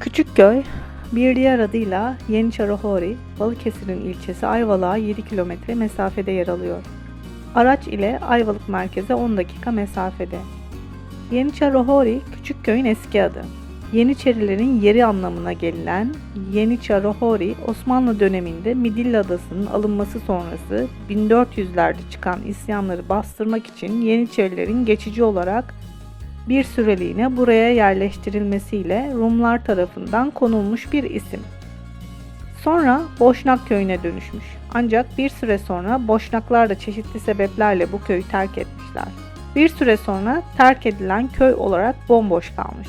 Küçükköy, bir diğer adıyla Yeniçarohori, Balıkesir'in ilçesi Ayvalık'a 7 kilometre mesafede yer alıyor. Araç ile Ayvalık merkeze 10 dakika mesafede. Yeniçarohori, Küçükköy'ün eski adı. Yeniçerilerin yeri anlamına gelen Yeniçarohori, Osmanlı döneminde Midilli Adası'nın alınması sonrası 1400'lerde çıkan isyanları bastırmak için Yeniçerilerin geçici olarak bir süreliğine buraya yerleştirilmesiyle Rumlar tarafından konulmuş bir isim. Sonra Boşnak köyüne dönüşmüş. Ancak bir süre sonra Boşnaklar da çeşitli sebeplerle bu köyü terk etmişler. Bir süre sonra terk edilen köy olarak bomboş kalmış.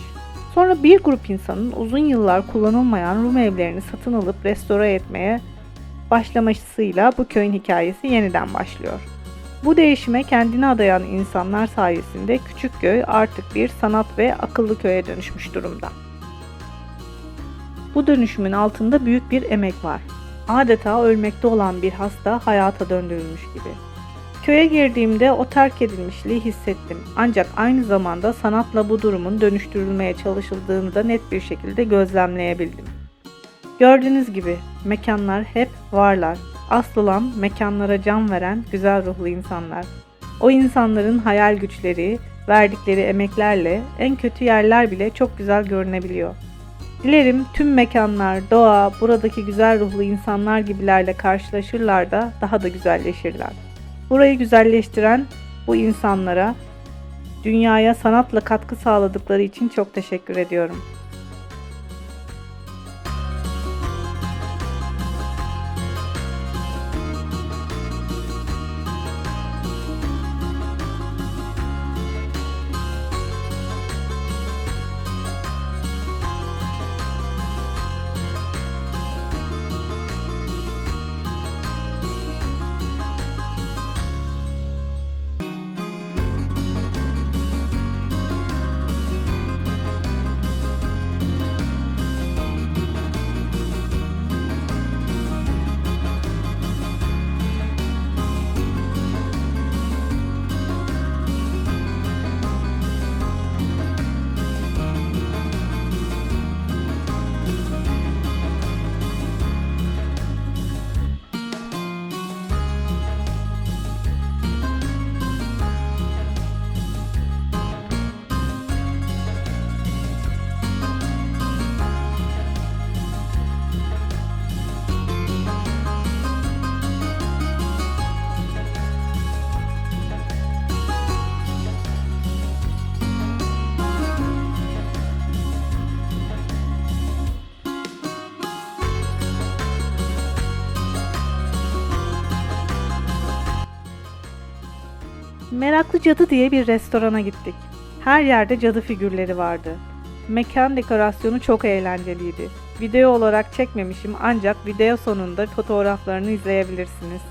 Sonra bir grup insanın uzun yıllar kullanılmayan Rum evlerini satın alıp restore etmeye başlamasıyla bu köyün hikayesi yeniden başlıyor. Bu değişime kendini adayan insanlar sayesinde Küçükköy artık bir sanat ve akıllı köye dönüşmüş durumda. Bu dönüşümün altında büyük bir emek var. Adeta ölmekte olan bir hasta hayata döndürülmüş gibi. Köye girdiğimde o terk edilmişliği hissettim. Ancak aynı zamanda sanatla bu durumun dönüştürülmeye çalışıldığını da net bir şekilde gözlemleyebildim. Gördüğünüz gibi mekanlar hep varlar. Asıl olan mekanlara can veren güzel ruhlu insanlar. O insanların hayal güçleri, verdikleri emeklerle en kötü yerler bile çok güzel görünebiliyor. Dilerim tüm mekanlar, doğa, buradaki güzel ruhlu insanlar gibilerle karşılaşırlar da daha da güzelleşirler. Burayı güzelleştiren bu insanlara, dünyaya sanatla katkı sağladıkları için çok teşekkür ediyorum. Meraklı Cadı diye bir restorana gittik. Her yerde cadı figürleri vardı. Mekan dekorasyonu çok eğlenceliydi. Video olarak çekmemişim ancak video sonunda fotoğraflarını izleyebilirsiniz.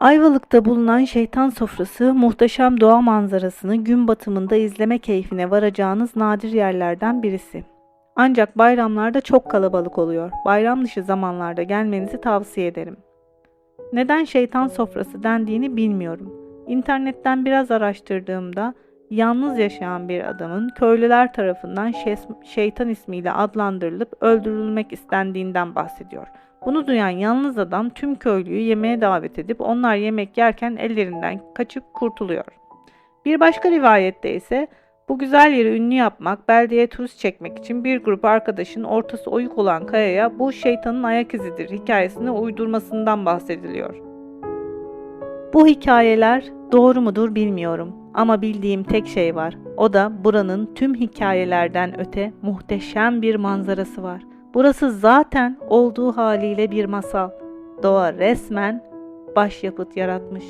Ayvalık'ta bulunan şeytan sofrası muhteşem doğa manzarasını gün batımında izleme keyfine varacağınız nadir yerlerden birisi. Ancak bayramlarda çok kalabalık oluyor. Bayram dışı zamanlarda gelmenizi tavsiye ederim. Neden şeytan sofrası dendiğini bilmiyorum. İnternetten biraz araştırdığımda yalnız yaşayan bir adamın köylüler tarafından şeytan ismiyle adlandırılıp öldürülmek istendiğinden bahsediyor. Bunu duyan yalnız adam tüm köylüyü yemeğe davet edip onlar yemek yerken ellerinden kaçıp kurtuluyor. Bir başka rivayette ise bu güzel yeri ünlü yapmak, beldeye turist çekmek için bir grup arkadaşın ortası oyuk olan kayaya bu şeytanın ayak izidir hikayesini uydurmasından bahsediliyor. Bu hikayeler doğru mudur bilmiyorum ama bildiğim tek şey var. O da buranın tüm hikayelerden öte muhteşem bir manzarası var. Burası zaten olduğu haliyle bir masal. Doğa resmen başyapıt yaratmış.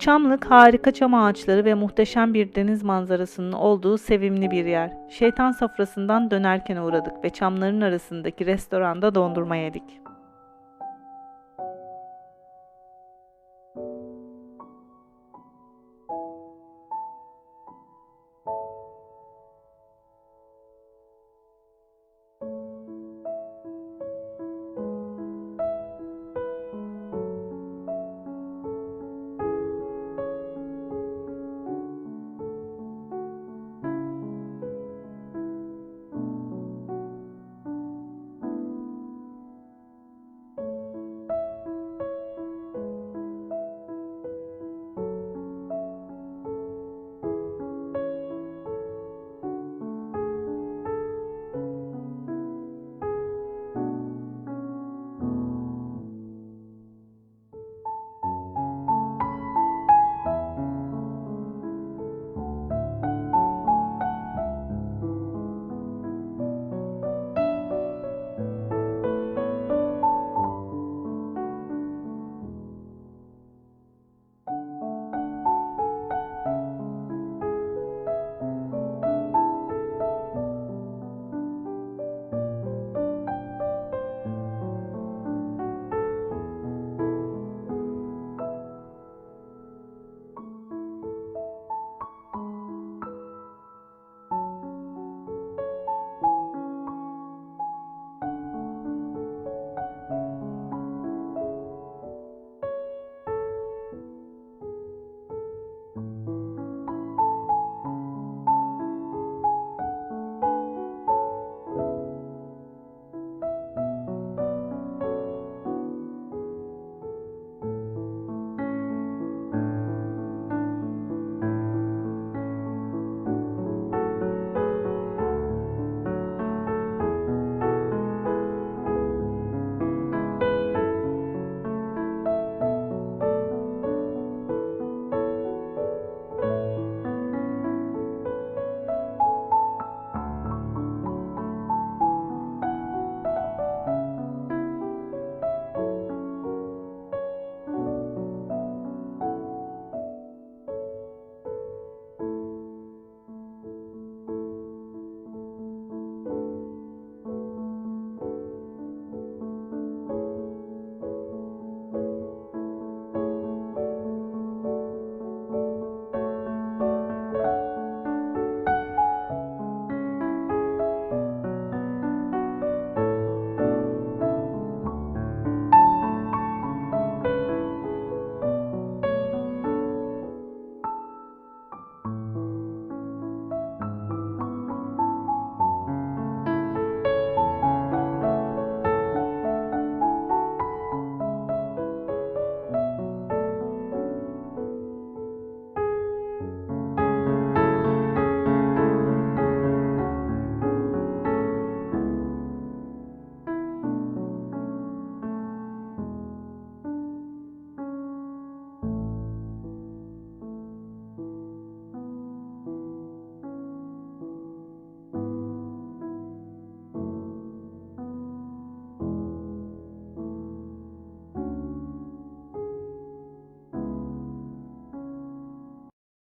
Çamlık harika çam ağaçları ve muhteşem bir deniz manzarasının olduğu sevimli bir yer. Şeytan sofrasından dönerken uğradık ve çamların arasındaki restoranda dondurma yedik.